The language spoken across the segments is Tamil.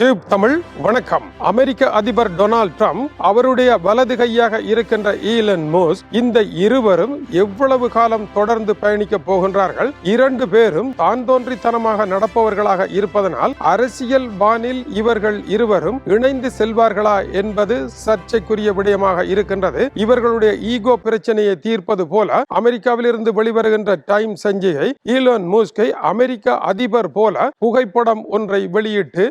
டியூப் தமிழ் வணக்கம். அமெரிக்க அதிபர் டொனால்ட் ட்ரம்ப் அவருடைய வலது கையாக இருக்கின்ற ஈலன் மோஸ் இந்த இருவரும் எவ்வளவு காலம் தொடர்ந்து பயணிக்க போகின்றார்கள்? இரண்டு பேரும் தான் தோன்றித்தனமாக நடப்பவர்களாக இருப்பதனால் அரசியல் வானில் இவர்கள் இருவரும் இணைந்து செல்வார்களா என்பது சர்ச்சைக்குரிய விடயமாக இருக்கின்றது. இவர்களுடைய ஈகோ பிரச்சனையை தீர்ப்பது போல அமெரிக்காவில் இருந்து வெளிவருகின்ற டைம் சஞ்சிகை ஈலன் மோஸ்கை அமெரிக்க அதிபர் போல புகைப்படம் ஒன்றை வெளியிட்டு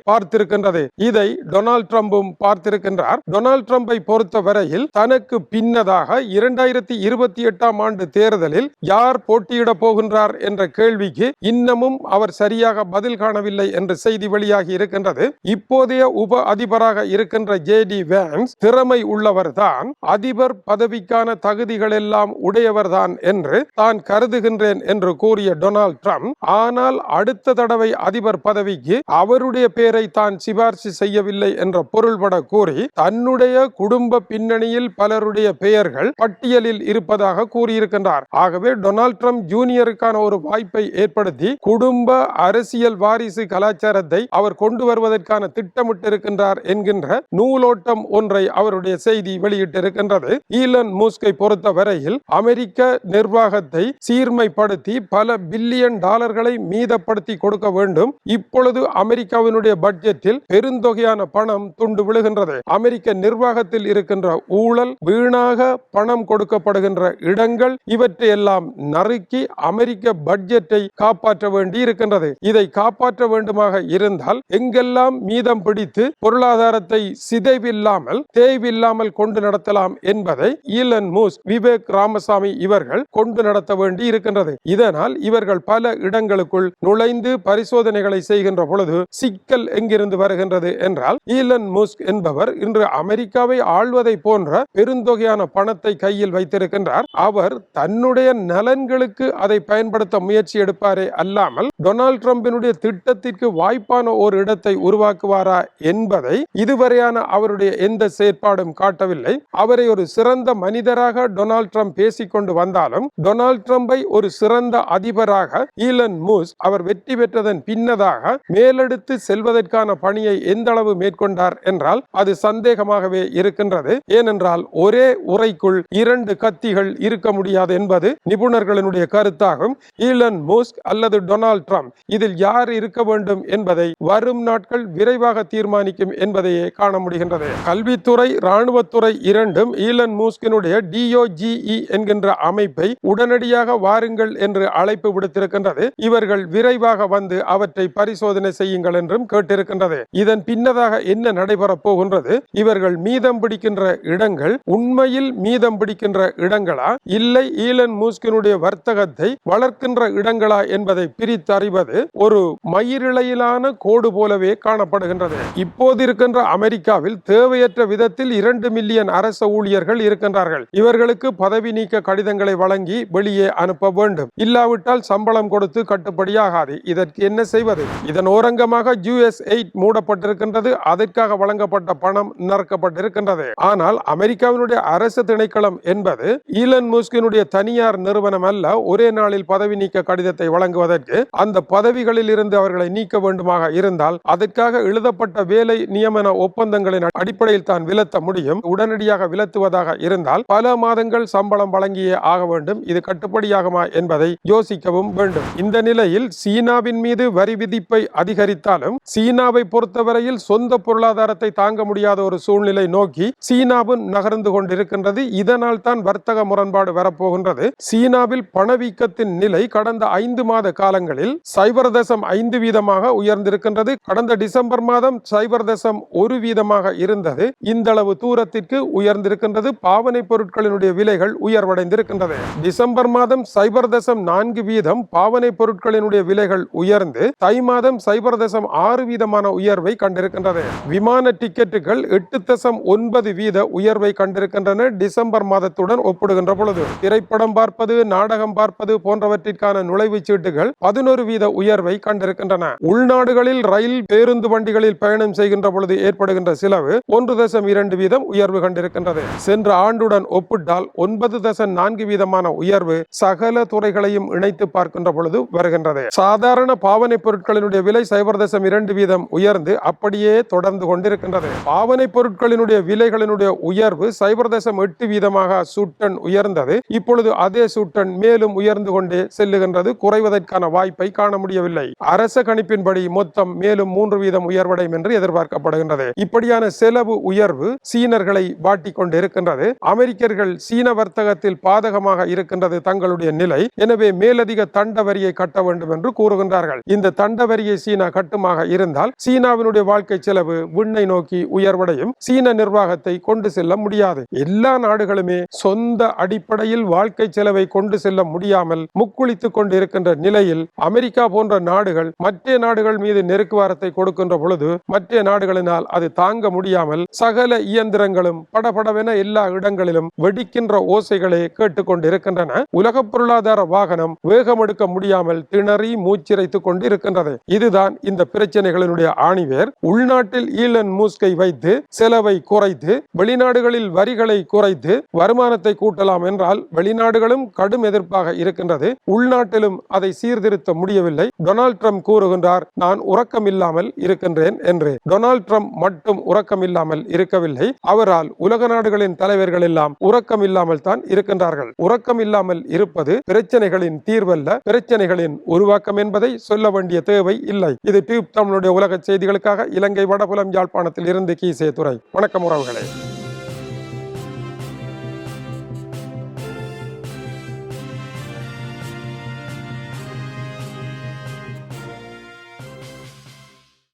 இருக்கின்றது. இதை டொனால்ட் ட்ரம்பும் பார்த்திருக்கின்றார். டொனால்ட் ட்ரம்பை பொறுத்த வரையில் தனக்கு பின்னதாக இரண்டாயிரத்தி இருபத்தி எட்டாம் ஆண்டு தேர்தலில் யார் போட்டியிட போகின்றார் என்ற கேள்விக்கு இன்னமும் அவர் சரியாக பதில் காணவில்லை என்று செய்தி வெளியாகி இருக்கின்றது. இப்போதைய உப அதிபராக இருக்கின்ற ஜே டி வேன்ஸ் திறமை உள்ளவர்தான் அதிபர் பதவிக்கான தகுதிகள் எல்லாம் உடையவர்தான் என்று தான் கருதுகின்றேன் என்று கூறிய டொனால்ட் ட்ரம்ப் ஆனால் அடுத்த தடவை அதிபர் பதவிக்கு அவருடைய பெயரை தான் சிபார்சு செய்யவில்லை என்ற பொருள்பட கூறி தன்னுடைய குடும்ப பின்னணியில் பலருடைய பெயர்கள் பட்டியலில் இருப்பதாக கூறியிருக்கின்றார். ஆகவே டொனால்ட் ட்ரம்ப் ஜூனியருக்கான ஒரு வாய்ப்பை ஏற்படுத்தி குடும்ப அரசியல் வாரிசு கலாச்சாரத்தை அவர் கொண்டு வருவதற்கான திட்டமிட்டிருக்கின்றார் என்கின்ற நூலோட்டம் ஒன்றை அவருடைய செய்தி வெளியிட்டிருக்கின்றது. ஈலன் மூஸ்கை பொறுத்த வரையில் அமெரிக்க நிர்வாகத்தை சீர்மைப்படுத்தி பல பில்லியன் டாலர்களை மீதப்படுத்தி கொடுக்க வேண்டும். இப்பொழுது அமெரிக்காவினுடைய பட்ஜெட்டில் பெருந்தொகையான பணம் துண்டு விழுகின்றது. அமெரிக்க நிர்வாகத்தில் இருக்கின்ற ஊழல் வீணாக பணம் கொடுக்கப்படுகின்ற இடங்கள் இவற்றை எல்லாம் நறுக்கி அமெரிக்க பட்ஜெட்டை காப்பாற்ற வேண்டி இருக்கின்றது இதை காப்பாற்ற வேண்டுமாக இருந்தால் எங்கெல்லாம் மீதம் பிடித்து பொருளாதாரத்தை சிதைவில்லாமல் தேய்வில்லாமல் கொண்டு நடத்தலாம் என்பதை ஈலன் மூஸ் விவேக் ராமசாமி இவர்கள் கொண்டு நடத்த வேண்டி இருக்கின்றது இதனால் இவர்கள் பல இடங்களுக்குள் நுழைந்து பரிசோதனைகளை செய்கின்ற பொழுது சிக்கல் எங்கிருந்து வருகின்றது என்றால் ஈலன் முஸ்க் என்பவர் இன்று அமெரிக்காவை ஆள்வதை போன்ற பெருந்தொகையான பணத்தை கையில் வைத்திருக்கின்றார். அவர் தன்னுடைய நலன்களுக்கு அதை பயன்படுத்த முயற்சி எடுப்பாரே அல்லாமல் டொனால்ட் ட்ரம்பினுடைய திட்டத்திற்கு வாய்ப்பான ஒரு இடத்தை உருவாக்குவாரா என்பதை இதுவரையான அவருடைய எந்த செயற்பாடும் காட்டவில்லை. அவரை ஒரு சிறந்த மனிதராக டொனால்ட் ட்ரம்ப் பேசிக்கொண்டு வந்தாலும் டொனால்ட் ட்ரம்பை ஒரு சிறந்த அதிபராக ஈலன் மூஸ் அவர் வெற்றி பெற்றதன் பின்னதாக மேலெடுத்து செல்வதற்கான பணியை எந்த அளவு மேற்கொண்டார் என்றால் அது சந்தேகமாகவே இருக்கின்றது. ஏனென்றால் ஒரே உரைக்குள் இரண்டு கத்திகள் இருக்க முடியாது என்பது நிபுணர்களினுடைய கருத்தாகும். ஈலன் மோஸ்க் அல்லது டொனால்ட் ட்ரம்ப் இதில் யார் இருக்க வேண்டும் என்பதை வரும் நாட்கள் விரைவாக தீர்மானிக்கும் என்பதையே காண முடிகின்றது. கல்வித்துறை இராணுவத்துறை இரண்டும் ஈலன் மூஸ்கினுடைய டிஓஜிஇ என்கின்ற அமைப்பை உடனடியாக வாருங்கள் என்று அழைப்பு விடுத்திருக்கின்றது. இவர்கள் விரைவாக வந்து அவற்றை பரிசோதனை செய்யுங்கள் என்றும் கேட்டிருக்கின்றது. இதன் பின்னதாக என்ன நடைபெறப் போகின்றது? இவர்கள் மீதம் பிடிக்கின்ற இடங்கள் உண்மையில் மீதம் பிடிக்கின்ற இடங்களா? இல்லை ஈலன் மூஸ்கினுடைய வர்த்தகத்தை வளர்க்கின்ற இடங்களா என்பதை பிரித்தறிவது ஒரு மயிரிழையிலான கோடு போலவே காணப்படுகின்றது. இப்போது இருக்கின்ற அமெரிக்காவில் தேவையற்ற விதத்தில் இரண்டு மில்லியன் அரச ஊழியர்கள் இருக்கின்றார்கள். இவர்களுக்கு பதவி நீக்க கடிதங்களை வழங்கி வெளியே அனுப்ப வேண்டும். இல்லாவிட்டால் சம்பளம் கொடுத்து கட்டுப்படியாகாது. இதற்கு என்ன செய்வது? இதன் ஓரங்கமாக யூஎஸ் எயிட் மூடப்பட்டிருக்கின்றது அதற்காக வழங்கப்பட்ட பணம் நறுக்கப்பட்டிருக்கின்றது. ஆனால் அமெரிக்காவினுடைய அரசு திணைக்களம் என்பது ஈலன் முஸ்கினுடைய தனியார் நிறுவனம் அல்ல ஒரே நாளில் பதவி நீக்க கடிதத்தை வழங்குவதற்கு அந்த பதவிகளில் இருந்து அவர்களை நீக்க வேண்டுமாக இருந்தால் அதற்காக எழுதப்பட்ட வேலை நியமன ஒப்பந்தங்களின் அடிப்படையில் தான் விலத்த முடியும். உடனடியாக விலத்துவதாக இருந்தால் பல மாதங்கள் சம்பளம் வழங்கியே ஆக வேண்டும். இது கட்டுப்படியாகுமா என்பதை யோசிக்கவும் வேண்டும். இந்த நிலையில் சீனாவின் மீது வரி விதிப்பை அதிகரித்தாலும் சீனாவை பொறுத்தவரையில் சொந்த பொருளாதாரத்தை தாங்க முடியாத ஒரு சூழ்நிலை நோக்கி சீனாவும் நகர்ந்து கொண்டிருக்கின்றது. இதனால் தான் வர்த்தக முரண்பாடு வரப்போகின்றது. சீனாவில் பணவீக்கத்தின் நிலை கடந்த ஐந்து மாத காலங்களில் சைபர் தசம் ஐந்து வீதமாக உயர்ந்திருக்கின்றது. கடந்த டிசம்பர் மாதம் சைபர் தசம் ஒரு வீதமாக இருந்தது. இந்த அளவு தூரத்திற்கு உயர்ந்திருக்கின்றது. பாவனை பொருட்களினுடைய விலைகள் உயர்வடைந்திருக்கின்றது. டிசம்பர் மாதம் சைபர் தசம் நான்கு வீதம் பாவனை பொருட்களினுடைய விலைகள் உயர்ந்து தை மாதம் சைபர் தசம் ஆறு வீதமான உயர்வை கண்டிருக்கின்றது. விமான டிக்கெட்டுகள் எட்டு தசம் ஒன்பது வீத உயர்வை கண்டிருக்கின்றன. டிசம்பர் மாதத்துடன் ஒப்பிடுகின்ற பொழுது திரைப்படம் பார்ப்பது நாடகம் பார்ப்பது போன்றவற்றிற்கான நுழைவுச் சீட்டுகள் பதினோரு வீத உயர்வை கண்டிருக்கின்றன. உள்நாடுகளில் ரயில் பேருந்து வண்டிகளில் பயணம் செய்கின்ற பொழுது ஏற்படுகின்ற செலவு ஒன்று தசம் இரண்டு வீதம் உயர்வு கண்டிருக்கின்றது. சென்ற ஆண்டுடன் ஒப்பிட்டால் ஒன்பது தசம் நான்கு வீதமான உயர்வு சகல துறைகளையும் இணைத்து பார்க்கின்ற பொழுது வருகின்றது. சாதாரண பாவனை பொருட்களினுடைய விலை சைபர் தசம் இரண்டு வீதம் உயர் உயர்ந்து அப்படியே தொடர்ந்து கொண்டிருக்கின்றது. பாவனை பொருட்களினுடைய விலைகளினுடைய உயர்வு சைபர் தேசம் எட்டு வீதமாக சுட்டன் உயர்ந்தது. இப்பொழுது அதே சுட்டன் மேலும் உயர்ந்து கொண்டே செல்லுகின்றது. குறைவதற்கான வாய்ப்பை காண முடியவில்லை. அரச கணிப்பின்படி மொத்தம் மேலும் மூன்று வீதம் உயர்வடையும் என்று எதிர்பார்க்கப்படுகின்றது. இப்படியான செலவு உயர்வு சீனர்களை வாட்டிக் கொண்டு இருக்கின்றது அமெரிக்கர்கள் சீன வர்த்தகத்தில் பாதகமாக இருக்கின்றது தங்களுடைய நிலை. எனவே மேலதிக தண்ட வரியை கட்ட வேண்டும் என்று கூறுகின்றார்கள். இந்த தண்ட வரியை சீனா கட்டுமாக இருந்தால் சீன சீனாவினுடைய வாழ்க்கை செலவு விண்ணை நோக்கி உயர்வடையும் சீன நிர்வாகத்தை கொண்டு செல்ல முடியாது. எல்லா நாடுகளுமே சொந்த அடிப்படையில் வாழ்க்கை செலவை கொண்டு செல்ல முடியாமல் முக்குளித்துக் கொண்டு இருக்கின்ற நிலையில் அமெரிக்கா போன்ற நாடுகள் மற்ற நாடுகள் மீது நெருக்குவாரத்தை கொடுக்கின்ற பொழுது மற்ற நாடுகளினால் அது தாங்க முடியாமல் சகல இயந்திரங்களும் படபடவென எல்லா இடங்களிலும் வெடிக்கின்ற ஓசைகளை கேட்டுக்கொண்டிருக்கின்றன. உலக பொருளாதார வாகனம் வேகம் எடுக்க முடியாமல் திணறி மூச்சிரைத்துக் கொண்டிருக்கின்றது. இதுதான் இந்த பிரச்சனைகளினுடைய ராணிவேர் உள்நாட்டில் ஈலன் மூஸ்கை வைத்து செலவை குறைத்து வெளிநாடுகளில் வரிகளை குறைத்து வருமானத்தை கூட்டலாம் என்றால் வெளிநாடுகளும் கடும் எதிர்ப்பாக இருக்கின்றது. உள்நாட்டிலும் அதை சீர்திருத்த முடியவில்லை. டொனால்ட் ட்ரம்ப் கூறுகின்றார் நான் உறக்கம் இல்லாமல் இருக்கின்றேன் என்று. டொனால்ட் ட்ரம்ப் மட்டும் உறக்கம் இல்லாமல் இருக்கவில்லை. அவரால் உலக நாடுகளின் தலைவர்கள் எல்லாம் உறக்கம் இல்லாமல் தான் இருக்கின்றார்கள். உறக்கம் இல்லாமல் இருப்பது பிரச்சனைகளின் தீர்வல்ல. பிரச்சனைகளின் உருவாக்கம் என்பதை சொல்ல வேண்டிய தேவை இல்லை. இது டியூப் தமிழுடைய உலக செய்திகளுக்காக இலங்கை வடபுலம் யாழ்ப்பாணத்தில் இருந்து கீசே துறை வணக்கம் உறவுகளே.